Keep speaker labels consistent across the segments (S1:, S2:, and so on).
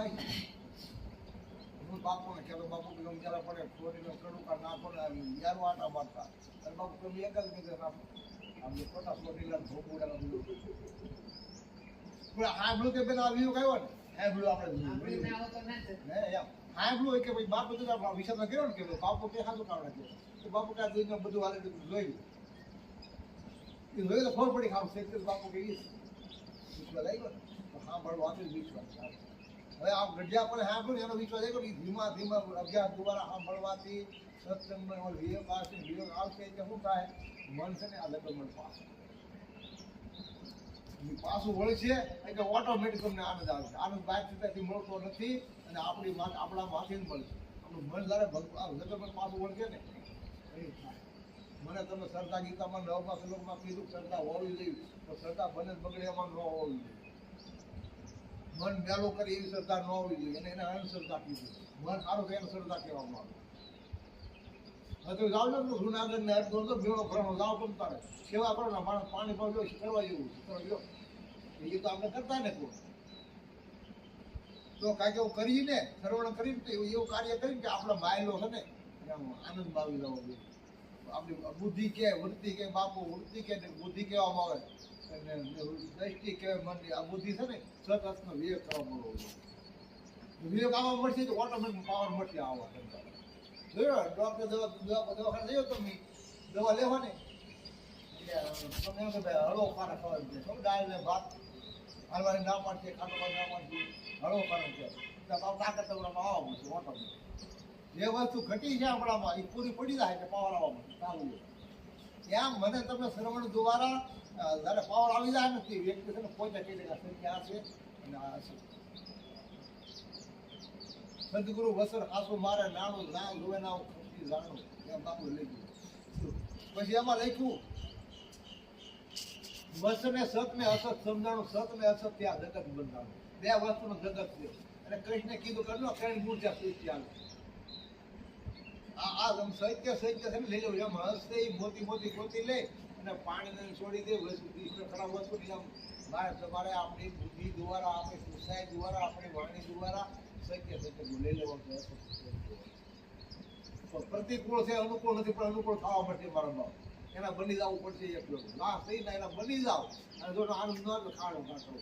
S1: થાય હું બાપુ કે પડે ચોરીનો કડું કા ના યારો આટા મારતા બાપુ એક જ નીકળે ખોટા ચોરીલા બધું પણ આ કે પેલા વ્યૂ કયો ને બ્લુ આપણે હે આ કે ભાઈ બાપુ તો આપણા વિષયમાં કર્યો ને કે બાપુ કે કાવડા કે બાપુ આ બધું બધું જોઈ એ જોઈ તો ખબર પડી ખાવ શેખ બાપુ કે આવ્યો ને હા બળો આપે વિશ્વાસ. હવે આ ગઢિયા પણ સાંભળ્યું એનો વિશ્વાસ આવ્યો કે ધીમા ધીમા અભ્યાસ દ્વારા સાંભળવાથી સત્સંગમાં વિવેક આવશે વિવેક આવશે એટલે શું થાય? મન છે ને આ લગ્ન મન ઈ પાછું વળશે એટલે ઓટોમેટિક તમને આનંદ આવશે આનંદ બાદ થતાથી મળતો નથી અને આપણી આપણા માથે જ મળશે આપણું મન જ્યારે ભગવાન મન પાછું વળશે ને. એ થાય. મને તમે સરદા ગીતામાં નવમાં શ્લોકમાં કીધું, શ્રદ્ધા હોવી જોઈએ. તો શ્રદ્ધા બને બગડે, એમાં ન હોવી જોઈએ. મન મેલો કરે એવી શ્રદ્ધા ન હોવી જોઈએ એને એને અંધશ્રદ્ધા કીધી મન સારું તો એને શ્રદ્ધા કહેવામાં આવે. તમે જાઓ છો જુનાગઢ ને તો ભેળો ભરણો, જાઓ પણ તારે. સેવા કરો ને, માણસ પાણી પાડો કરવા જેવું. કરો એ તો આપણે કરતા ને કોઈ. તો કાંઈક એવું કરીને ને કરીને તો એવું કાર્ય કરીને કે આપણે માયલો છે ને આનંદ આવી જવો જોઈએ. આપણી બુદ્ધિ કે વૃત્તિ કે બાપુ વૃત્તિ કે બુદ્ધિ કહેવામાં આવે. દ્રષ્ટિ કે મન આ બુદ્ધિ છે ને સતતનો વિવેક કરવામાં આવે વિવેક આવવા મળશે તો ઓટોમેટિક પાવર મળશે આવવા જોયો? ડોક્ટર દવા દવા દવાખાને જયો તમે દવા લેવાની. તમે એમ કે ભાઈ, હળવો ખાના ખવાય છે શું દાળ ને ભાત. હાલવાની ના પાડશે ખાટો ના પાડશે હળવો ખાનો છે. તાકાત તમારામાં આવવા મળશે ઓટોમેટિક જે વસ્તુ ઘટી છે આપણામાં, એ પૂરી પડી જાય એટલે પાવર આવવા મળશે. ચાલુ ત્યાં મને તમે શ્રવણ દ્વારા જ્યારે પાવર આવી જાય ને, તે વ્યક્તિ છે ને પોતે કહી દે કે આ છે અને આ છે. સદગુરુ વસર આસુ મારે નાણું ના જોવે ના જાણું. એમ બાપુ લઈ ગયું. પછી એમાં લખ્યું વસ ને સત ને અસત સમજાણું સત ને અસત ત્યાં જગત બંધાણું. બે વસ્તુનું જગત છે. અને કૃષ્ણે કીધું કરલો કઈ મૂર્જા સૃષ્ટિ આવે? આ સત્ય સત્ય છે લઈ લેવું એમ હસતે મોતી મોતી ગોતી લે અને પાણીને છોડી દે. વસ્તુ ખરાબ વસ્તુ નહીં આમ મારે તમારે આપણી બુદ્ધિ દ્વારા, આપણી સુસાઈ દ્વારા, આપણી વાણી દ્વારા સત્ય લઈ છે. તો પ્રતિકૂળ છે, અનુકૂળ નથી, પણ અનુકૂળ થવા મારો બાપ. એના બની જવું પડશે એકલો ના થઈ ના એના બની જાવ અને જો આનંદ ન ખાડો કાઢો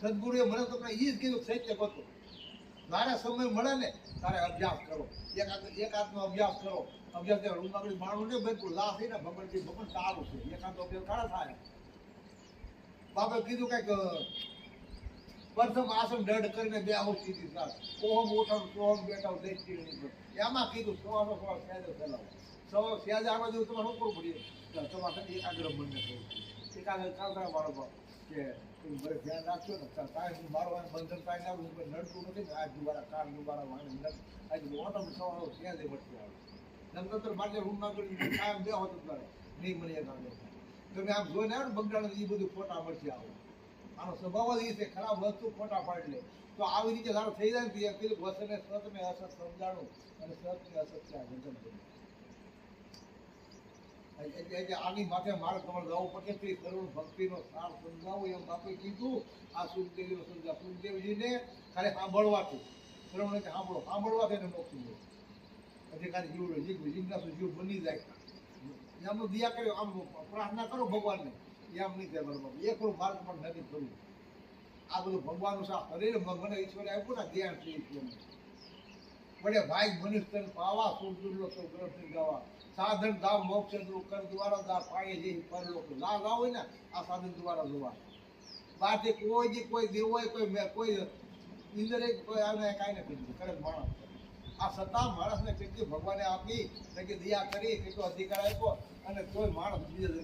S1: સદગુરુએ મને તમને એ જ કીધું, સત્ય ગોતો તારે સમય મળે ને, તારે અભ્યાસ કરો. એક આદ- એક આદનો અભ્યાસ કરો. અભ્યાસ કરો. રૂમ આગળ માણું નહીં બિલકુલ લાભ થઈને ભગવાનજી, ભગવાન સારું છે. એક આદનો અભ્યાસ કાળા થાય. બાપે કીધું કંઈક પ્રથમ આસન દઢ કરીને બે આવું સીધી થાય. ઓહમ ઉઠાવ, સોહમ બેઠાવ દેખતી એમાં કીધું સોળસો સોળ સહેજો ફેલાવો. સો સહેજ આમાં જેવું તમારે શું કરવું પડે? તમારે એકાગ્ર મનને થયું એકાગ્ર કાંકરા મારો કે ધ્યાન રાખજો ને. કાંઈ હું મારો બંધન કાંઈ ના હું નડતું નથી ને આજ દુબારા કાલ દુબારા વાણી આજ ઓટોમેટિક સવારો જ વચ્ચે આવે નંતર માટે રૂમ ના કરી કાયમ બે હોત તારે નહીં મને એક આવે. તમે આમ જોઈને આવ્યો ને બગડાને એ બધું ફોટા મળશે આવો. આનો સ્વભાવ જ એ છે, ખરાબ વસ્તુ ફોટા પાડી લે. તો આવી રીતે સારું થઈ જાય ને એ વસને સત ને અસત સમજાણું અને સત ને અસત ત્યાં બન્યું. એટલે એટલે આની માથે મારે તમારે જવું પડશે તો એ કરુણ ભક્તિનો સાર સમજાવું એમ બાપે કીધું. આ સુખદેવીનો સમજા. સુખદેવજીને ખાલી સાંભળવાથી. કરુણ એટલે સાંભળો. સાંભળવાથી એને મોક્ષ મળ્યો પછી ખાલી જીવ જીવ જીજ્ઞાસુ જીવ બની જાય. એમનું દિયા કર્યો આમ પ્રાર્થના કરો ભગવાનને. એમ નહીં થાય બરોબર. એકલું માર્ગ પણ નથી થયું આ બધું ભગવાનનું સા શરીર મને ઈશ્વરે આપ્યું ને ધ્યાન છે ઈશ્વરનું. વડે ભાઈ મનુષ્ય પાવા સુર દુર્લભ તો ગ્રહ ગાવા. સાધન ધામ મોક્ષ કર દ્વારા દા પાયે જે પરલોક. ના ના હોય ને, આ સાધન દ્વારા જોવા. બહારથી કોઈ જે કોઈ દેવ હોય, કોઈ કોઈ ઇન્દ્રે કોઈ આને કાંઈ નથી કીધું. કરે માણસ. આ સત્તા માણસને કેટલી ભગવાને આપી કે દયા કરી કેટલો અધિકાર આપ્યો. અને કોઈ માણસ બીજે છે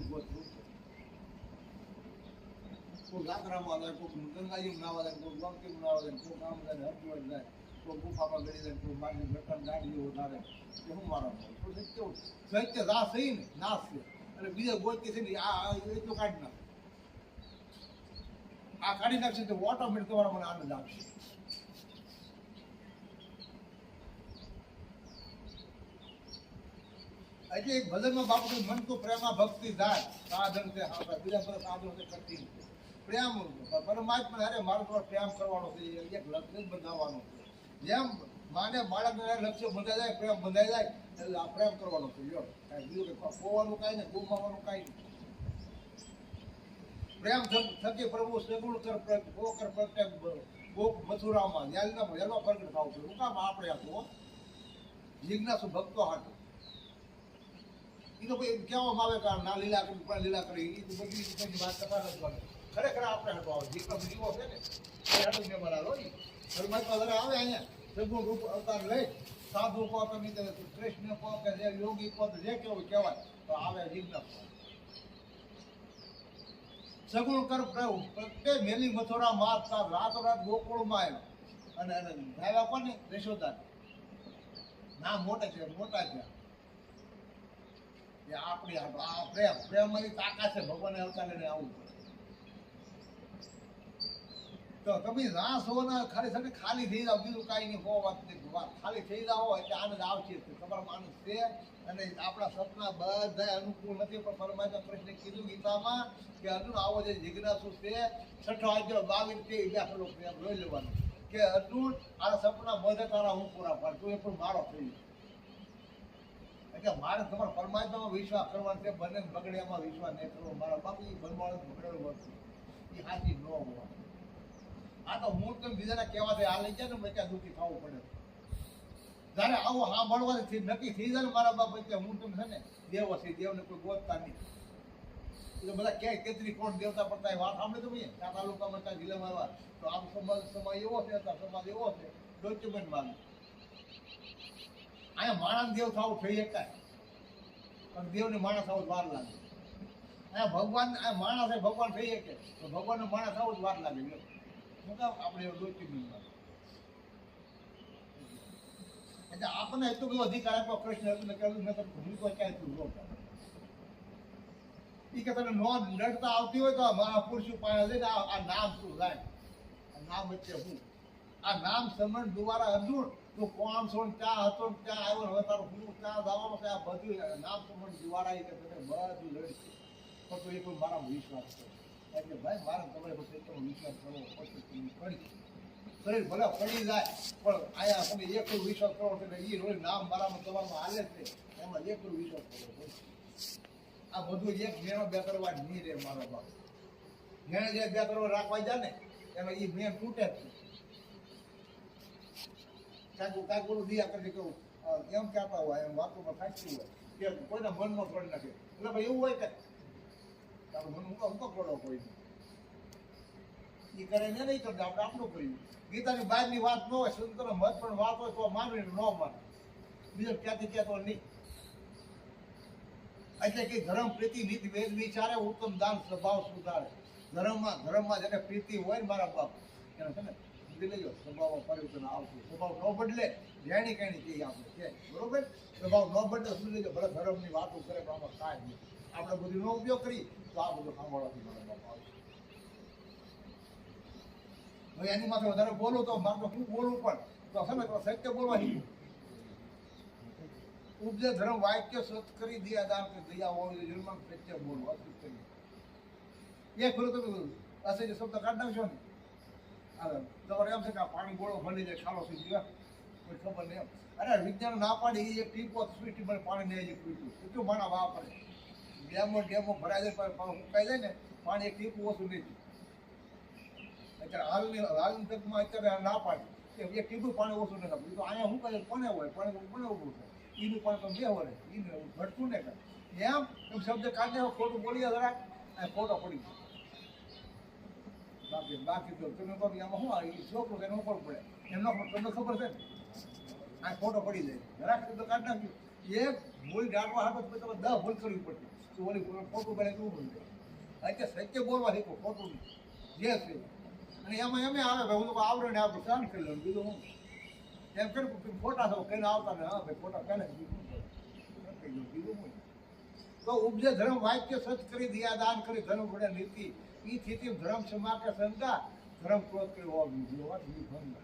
S1: કોઈ ગાત્રામાં આવે, કોઈ ગંગાજીમાં નાવા જાય કોઈ ગમતી નાવા જાય કોઈ કામ જાય હરજોડ જાય કોઈ ગુફામાં ગળી જાય કોઈ મારી ઘટન ગાડી વધારે. કે હું મારા તો સત્ય સત્ય રાસ થઈ ને નાશ છે. અને બીજા ગોતતી છે ને, આ એટલું કાઢી નાખ. આ કાઢી નાખશે તો ઓટોમેટિક તમારા મને મન તો પ્રેમા ભક્તિ થાય સાધન બીજા બધા છે પ્રેમ પરમાત્મા અરે મારો તમારે પ્રેમ કરવાનો છે એક છે. જેમ માને બાળકને લક્ષ્ય બંધાઈ જાય, પ્રેમ બંધાઈ જાય, એટલે આ પ્રેમ કરવાનો છે, લ્યો. કાંઈ બીજું કંઈ ખોવાનું કાંઈ નહીં, ગુમાવવાનું કાંઈ નહીં. પ્રેમ થકી પ્રભુ સગુણ કર પ્ર- ગો કર પ્રત્યેક બ- ગો મથુરામાં યાલના એનો પ્રગટ થાવ છે. કામ આપણે આપો જિજ્ઞાસુ ભક્તો હાટો. એ તો ભાઈ કહેવામાં આવે કે ના લીલા કરી પણ લીલા કરી એ તો બધી વાત કરતા નથી. ખરેખર આપણે હાટો આવે. જિજ્ઞાસુ જીવો છે ને? એ હાટો મેં આવે અહીંયા. સગુણ રૂપ અવતાર લઈ, સાધુ કહો કે મિત્ર કૃષ્ણ કહો કે યોગી કહો કેવું કહેવાય, તો આવે જિજ્ઞાસુ સગુણ કર પ્રભુ, પ્રત્યે મેલી મથુરા માત સાત રાતો રાત ગોકુળમાં આવ્યો. અને એને લાવ્યા કોને? યશોદા ના, મોટા છે મોટા છે. એ આપણી આ પ્રેમ પ્રેમની તાકાત છે, ભગવાને અવતારે આવું. તો તમે ના છો ને સાથે ખાલી થઈ જાવ બીજું કાંઈ નહીં હો વાત નહીં. ખાલી થઈ જાવ એટલે આનંદ આવશે. તમારા માણસ છે અને આપણા સપના બધા અનુકૂળ નથી. પણ પરમાત્મા કૃષ્ણ કીધું ગીતામાં કે અર્જુન, આવો જે જિજ્ઞાસુ છે, છઠ્ઠો અધ્યાય બાવીસ તે વ્યાખલો પ્રેમ લઈ લેવાનું. કે અર્જુન, આ સપના બધા તારા હું પૂરા પાડ? તું એ પણ મારો થઈ એટલે મારે તમારા પરમાત્મામાં વિશ્વાસ કરવાનો છે. બંને બગડ્યામાં વિશ્વાસ નહીં કરવો. મારા બાપુ બનવાનું બગડેલું વસ્તુ એ સાચી ન હોવા. આ તો હું તમને બીજાના કહેવાથી આ લઈ જાય ને મેં ક્યાં દુઃખી થવું પડે? જ્યારે આવું સાંભળવાથી નક્કી થઈ જાય ને મારા બાપ કે હું તમે છે ને, દેવ છે, દેવને કોઈ ગોતતા નહીં. એટલે બધા ક્યાંય કેતરી કોણ દેવતા પડતા વાત સાંભળે તો ભાઈ? આ તાલુકામાં ત્યાં જિલ્લામાં આવ્યા તો આમ સમાજ સમાજ એવો છે સમાજ એવો છે ડોક્યુમેન્ટ માંગે અહીંયા માણસ દેવ થવું થઈ શકાય પણ દેવને માણસ આવું જ વાર લાગે. અહીંયા ભગવાન આ માણસ એ ભગવાન થઈ શકે તો ભગવાનનો માણસ આવું જ વાર લાગે. આપણે એટલો બધો અધિકાર આપ્યો કૃષ્ણ અર્જુનને કે અર્જુન મેં તને હું તો ક્યાંય તું ઈ કે તને નો લડતા આવતી હોય તો મારા મહાપુરુષ પાસે લઈને આ નામ શું લાય આ નામ વચ્ચે હું? આ નામ સમણ દ્વારા અર્જુન, તું કોણ છો ક્યાં હતો ક્યાં આવ્યો હવે તારું હું ક્યાં જવાનું છે? આ બધું નામ સમણ દ્વારા એ કે તને બધું લડશે પણ એ પણ મારા વિશ્વાસ કરો એટલે ભાઈ, મારે તમારે પછી વિશ્વાસ કરવો તમે કરી શરીર ભલે પડી જાય, પણ આયા તમે એક વિશ્વાસ કરો એટલે એ રોજ નામ મારામાં તમારામાં હાલે છે એમાં એક વિશ્વાસ કરવો પડશે. આ બધું એક મેળો બે કરવા નહીં રે મારો બાપ. મેં જે બે કરવા રાખવા જાય ને, એમાં એ મેં તૂટે જ કાંઈક બોલું દિયા કરી કહું એમ કહેતા હોય, એમ વાતોમાં સાચું હોય, કે કોઈના મનમાં પડી નાખે. એટલે ભાઈ એવું હોય કે તારું મન હું હું કરો કોઈ ધર્મ પ્રીતિ જેને પ્રીતિ હોય મારા બાપ એને છે ને સમજી લેજો સ્વભાવમાં પરિવર્તન આવશે સ્વભાવ ન બદલે જેણી કહેણી કહીએ આપણે બરોબર સ્વભાવ ન બદલે સમજી લેજો ભલે ધર્મની વાતો કરે પણ આમાં કાંઈ નહીં. આપણે બધું નો ઉપયોગ કરી, તો આ બધું સાંભળવાથી મને હવે એની માથે વધારે બોલું તો મારે શું બોલવું પણ? તો તો સત્ય બોલવા ઉપજે ધર્મ, વાક્ય સ્વચ્છ કરી દયા દાન કે દયા હોવી જન્મ સત્ય બોલવું અસુત કરી એક ખરું તમે જે શબ્દ કાઢ નાખશો ને તમારે એમ છે કે પાણી ગોળો ભરી જાય ખાલો સુધી ગયા કોઈ ખબર નહીં એમ. અરે વિજ્ઞાન ના પાડી, એ એક ટીપો, સ્વીટી મને પાણી નહીં પીતું એટલું માણા વાપરે ડેમો ડેમો ભરાય જાય, પણ હું કહી જાય ને, પાણી એક ટીપું ઓછું નહીં અત્યારે હાલની હાલની તકમાં અત્યારે ના પાડી. એક ટીપું પાણી ઓછું નથી આપ્યું તો અહીંયા શું કહે કોને હોય? પાણી કોને ઉભું થાય? એનું પાણી તો બે વરે એને ઘટતું ને કરે એમ એમ શબ્દ કાઢે ખોટું બોલીએ જરાક અને ખોટો પડી ગયો. બાકી બાકી તો તમે કે આમાં શું આવી છોકરો એને ઉપર પડે. એમનો પણ તમને ખબર છે ને? આ ખોટો પડી જાય. જરાક શબ્દ કાઢ નાખ્યું એક ભૂલ ડાળવા હાટો તમે દસ ભૂલ કરવી પડતી. તો ઓલી ખોટું બને ભૂલ જાય અત્યારે સત્ય બોલવા શીખો, ખોટું નહીં. જે છે. અને એમાં એમ આવે, ભાઈ, હું તો આવડે ને આપણે સહન કરી લઉં બીજું હું? એમ કર્યું કે ખોટા થો કઈને આવતા ને હા, ભાઈ ખોટા કરે બીજું કરે? તો ઉપજે ધર્મ વાક્ય સચ કરી દિયા દાન કરી, ધર્મ ભણે નીતિ. એ સ્થિતિ ધર્મ ક્ષમા કે શંકા ધર્મ ક્રોધ કરી હોવા બીજું હોવા બીજું ભંગ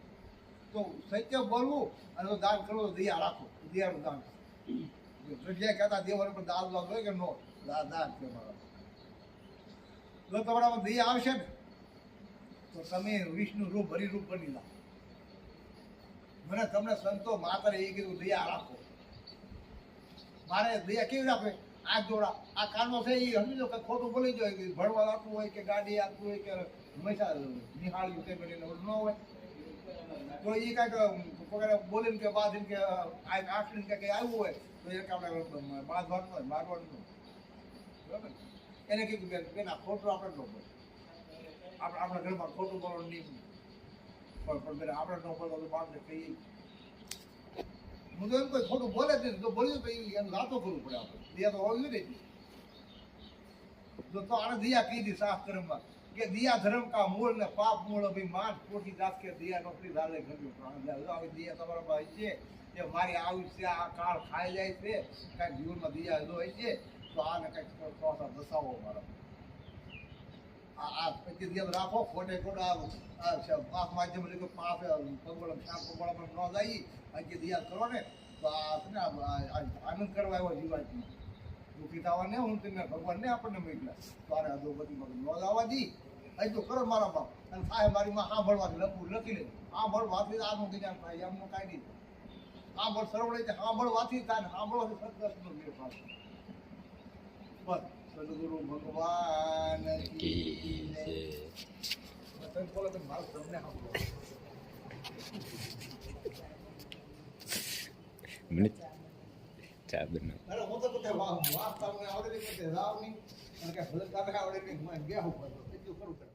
S1: તો સત્ય બોલવું અને દાન કરવું દયા રાખો. દયાનું દાન જગ્યાએ કહેતા દાન લાગ હોય કે નો? દા- દાન છે જો તમારામાં દયા આવશે ને, તો તમે વિષ્ણુ રૂપ હરિરૂપ બની લો મને તમને સંતો માતાએ એ કીધું, દયા રાખો. મારે દયા કેવી રાખે આ જોડા, આ કાનો છે એ, સમજી લો કે ખોટું બોલી જાય કે ભણવા આપવું હોય કે ગાડી આપવું હોય કે હંમેશા નિહાળ્યું તે કરીને ન હોય. તો એ કાંઈક બોલીને કે બાંધીને કે, આ આખરીને કે કંઈ આવ્યું હોય તો એ આપણે બાંધવાનું હોય, મારવાનું હોય. બરાબર? એને કીધું કે બેન, આ ખોટું આપણે ન બોલે. આપણે આપણા ઘરમાં ખોટું બોલવાનું નહીં પણ પણ બેન, આપણે ન બોલો તો બાળને કહીએ. હું તો એમ કોઈ ખોટું બોલે જ તો બોલ્યું તો એને એમ કરવું પડે આપણે. દિયા તો હોવી નહીં જો તો આને દિયા કીધી કર્મમાં કે દિયા ધર્મ કા મૂળ ને પાપ મૂળ ભાઈ માન કોટી દાસ કે દિયા નોકરી ધારે ઘણું પ્રાણ દિયા તમારા ભાઈ છે. કે મારી આવી છે, આ કાળ ખાઈ જાય છે, કાંઈક જીવનમાં બીજા જો હોય છે, તો આને કાંઈક થોડા દસાવો મારો. આ પછી રાખો, ખોટે ખોટા આ માધ્યમ એટલે પાપ પગવડમ શામ પગવડમ ન જાય આજે દિયા કરો ને. તો આ ને આ- આ- આ આનંદ કરવા આવ્યો જીવાતમાં દુઃખી થવા ને હું તમને ભગવાન ને આપણને મોકલ્યા. તો આને બધી મગજ ન લાવવા દી. અહીં તો કરો મારા બાપ અને સાહેબ મારી માં સાંભળવાથી લખવું લખી લે સાંભળવાથી આનું જ્ઞાન થાય, એમનું કાંઈ નહીં. સાંભળ સરવણે છે સાંભળવાથી થાય સાંભળવાથી સદગતનો મેળ પાડે બસ સદગુરુ ભગવાન કી જય. તમે બોલો તમે મારું તમને સાંભળો
S2: મને ચા બનાવ
S1: હું તો પોતે વા- વાંચતા મને આવડે નહીં, પોતે રાવ અને કાંઈ ભલે આવડે નહીં, મને ગયા. એટલું ખરું કરે.